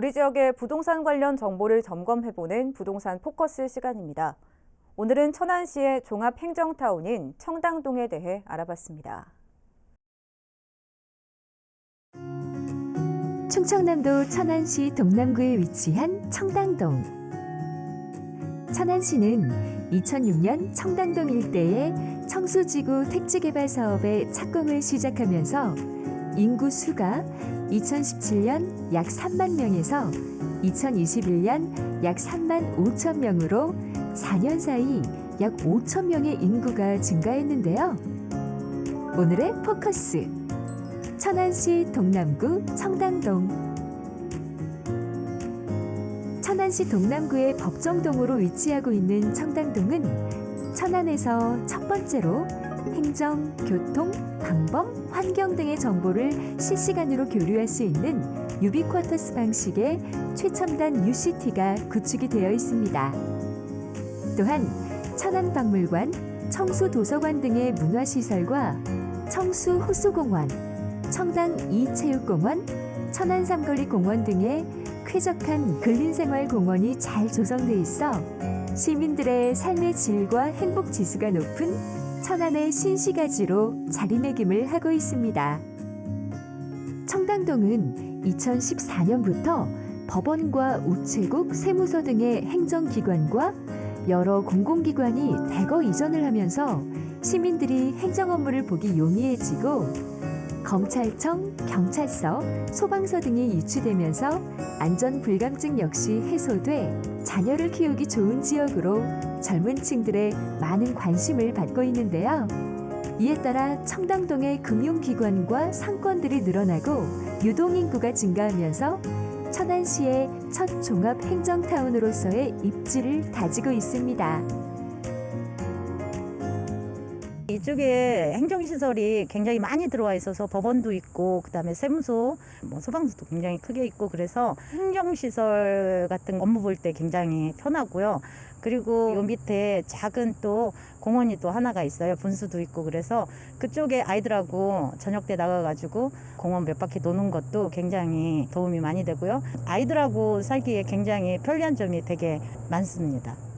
우리 지역의 부동산 관련 정보를 점검해보는 부동산 포커스 시간입니다. 오늘은 천안시의 종합행정타운인 청당동에 대해 알아봤습니다. 충청남도 천안시 동남구에 위치한 청당동. 천안시는 2006년 청당동 일대에 청수지구 택지개발 사업의 착공을 시작하면서 인구 수가 2017년 약 3만 명에서 2021년 약 3만 5천 명으로 4년 사이 약 5천 명의 인구가 증가했는데요. 오늘의 포커스. 천안시 동남구 청당동 천안시 동남구의 법정동으로 위치하고 있는 청당동은 천안에서 첫 번째로 행정, 교통, 방범, 환경 등의 정보를 실시간으로 교류할 수 있는 유비쿼터스 방식의 최첨단 UCT가 구축이 되어 있습니다. 또한 천안박물관, 청수도서관 등의 문화시설과 청수호수공원, 청당 이체육공원, 천안 삼거리 공원 등의 쾌적한 근린생활 공원이 잘 조성돼 있어 시민들의 삶의 질과 행복 지수가 높은 천안의 신시가지로 자리매김을 하고 있습니다. 청당동은 2014년부터 법원과 우체국, 세무서 등의 행정기관과 여러 공공기관이 대거 이전을 하면서 시민들이 행정 업무를 보기 용이해지고 검찰청, 경찰서, 소방서 등이 유치되면서 안전 불감증 역시 해소돼 자녀를 키우기 좋은 지역으로 젊은 층들의 많은 관심을 받고 있는데요. 이에 따라 청담동의 금융기관과 상권들이 늘어나고 유동인구가 증가하면서 천안시의 첫 종합 행정타운으로서의 입지를 다지고 있습니다. 이쪽에 행정시설이 굉장히 많이 들어와 있어서 법원도 있고 그다음에 세무소, 뭐 소방서도 굉장히 크게 있고 그래서 행정시설 같은 업무 볼 때 굉장히 편하고요. 그리고 요 밑에 작은 또 공원이 또 하나가 있어요. 분수도 있고 그래서 그쪽에 아이들하고 저녁 때 나가가지고 공원 몇 바퀴 도는 것도 굉장히 도움이 많이 되고요. 아이들하고 살기에 굉장히 편리한 점이 되게 많습니다.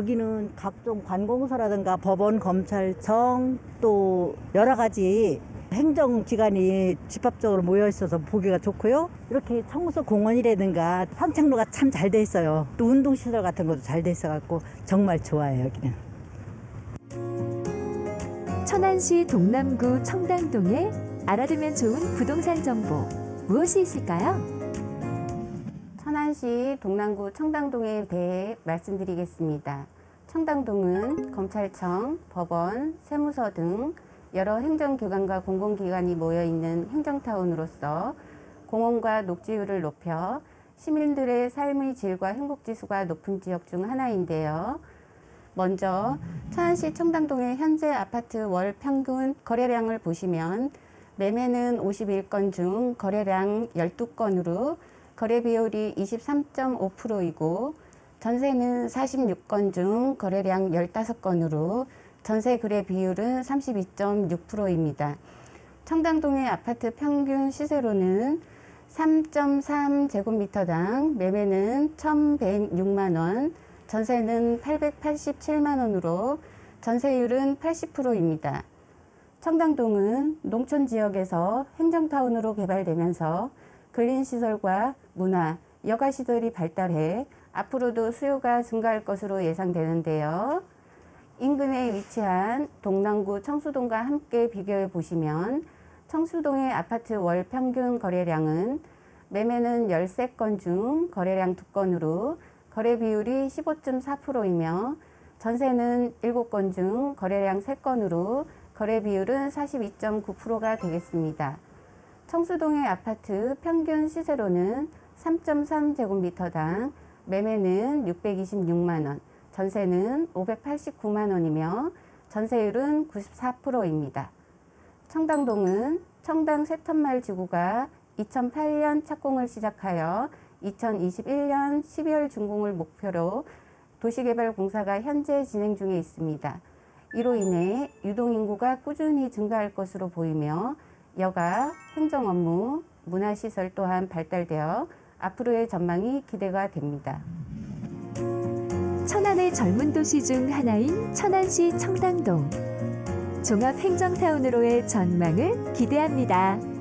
여기는 각종 관공서라든가 법원, 검찰청 또 여러 가지 행정기관이 집합적으로 모여 있어서 보기가 좋고요. 이렇게 청소 공원이라든가 산책로가 참 잘 돼 있어요. 또 운동시설 같은 것도 잘 돼 있어갖고 정말 좋아요, 여기는. 천안시 동남구 청당동에 알아두면 좋은 부동산 정보 무엇이 있을까요? 천안시 동남구 청당동에 대해 말씀드리겠습니다. 청당동은 검찰청, 법원, 세무서 등 여러 행정기관과 공공기관이 모여 있는 행정타운으로서 공원과 녹지율을 높여 시민들의 삶의 질과 행복지수가 높은 지역 중 하나인데요. 먼저 천안시 청당동의 현재 아파트 월 평균 거래량을 보시면 매매는 51건 중 거래량 12건으로 거래 비율이 23.5%이고 전세는 46건 중 거래량 15건으로 전세 거래 비율은 32.6%입니다. 청당동의 아파트 평균 시세로는 3.3제곱미터당 매매는 1,106만 원, 전세는 887만 원으로 전세율은 80%입니다. 청당동은 농촌 지역에서 행정타운으로 개발되면서 근린시설과 문화, 여가 시설이 발달해 앞으로도 수요가 증가할 것으로 예상되는데요. 인근에 위치한 동남구 청수동과 함께 비교해 보시면 청수동의 아파트 월 평균 거래량은 매매는 13건 중 거래량 2건으로 거래 비율이 15.4%이며 전세는 7건 중 거래량 3건으로 거래 비율은 42.9%가 되겠습니다. 청수동의 아파트 평균 시세로는 3.3제곱미터당 매매는 626만 원, 전세는 589만 원이며 전세율은 94%입니다. 청당동은 청당 새턴마을 지구가 2008년 착공을 시작하여 2021년 12월 준공을 목표로 도시개발 공사가 현재 진행 중에 있습니다. 이로 인해 유동인구가 꾸준히 증가할 것으로 보이며 여가, 행정 업무, 문화시설 또한 발달되어 앞으로의 전망이 기대가 됩니다. 천안의 젊은 도시 중 하나인 천안시 청담동. 종합행정타운으로의 전망을 기대합니다.